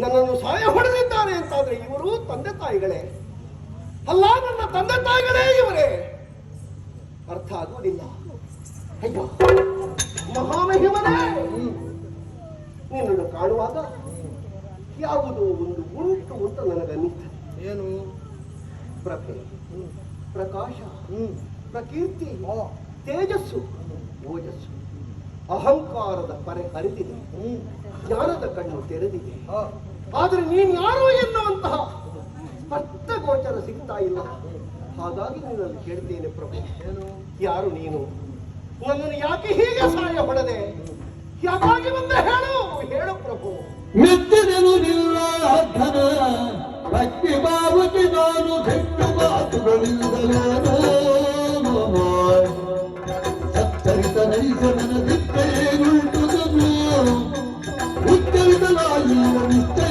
ನನ್ನನ್ನು ಸಹಾಯ ಹೊಡೆದಿದ್ದಾರೆ ಅಂತಾದ್ರೆ ಇವರು ತಂದೆ ತಾಯಿಗಳೇ. ಅಲ್ಲ ನನ್ನ ತಂದೆ ತಾಯಿಗಳೇ ಇವರೇ. ಅರ್ಥ ಆಗುವುದಿಲ್ಲ. ಅಯ್ಯೋ ಮಹಾಮಹಿಮನೇ. ನಿನ್ನನ್ನು ಕಾಣುವಾಗ ಯಾವುದೋ ಒಂದು ಉಂಟು ಅಂತ ನನಗನ್ನಿಸ್ತದೆ. ಏನು? ಪ್ರಭೆ ಪ್ರಕಾಶ ಪ್ರಕೀರ್ತಿ ತೇಜಸ್ಸು ಓಜಸ್ಸು. ಅಹಂಕಾರದ ಪರೆ ಅರಿದಿದೆ ಜ್ಞಾನದ ಕಣ್ಣು ತೆರೆದಿದೆ. ಆದರೆ ನೀನು ಯಾರು ಎನ್ನುವಂತಹ ಸ್ಪಷ್ಟ ಗೋಚರ ಸಿಗ್ತಾ ಇಲ್ಲ. ಹಾಗಾಗಿ ನೀನನ್ನು ಕೇಳ್ತೇನೆ ಪ್ರಭು. ಯಾರು ನೀನು? ನನ್ನನ್ನು ಯಾಕೆ ಹೀಗೆ ಸಹಾಯ ಹೊಡೆದೆ? ಯಾಕಾಗಿ ಮುಂದೆ ಹೇಳು? ಹೇಳು ಪ್ರಭು. ಮೆತ್ತಿದನು ನಿಲ್ಲ ಭಕ್ತಿ ಬಾವುತಿ ನಾನು ಘಟ್ಟು ಮಾತುಗಳಿಲ್ಲ ಕೈಗಮನ ದಿಪ್ಪೆಯೂಟುಗನ್ನು ಉತ್ತರಿಸಲಾಗಿರುವ ನಿತ್ಯ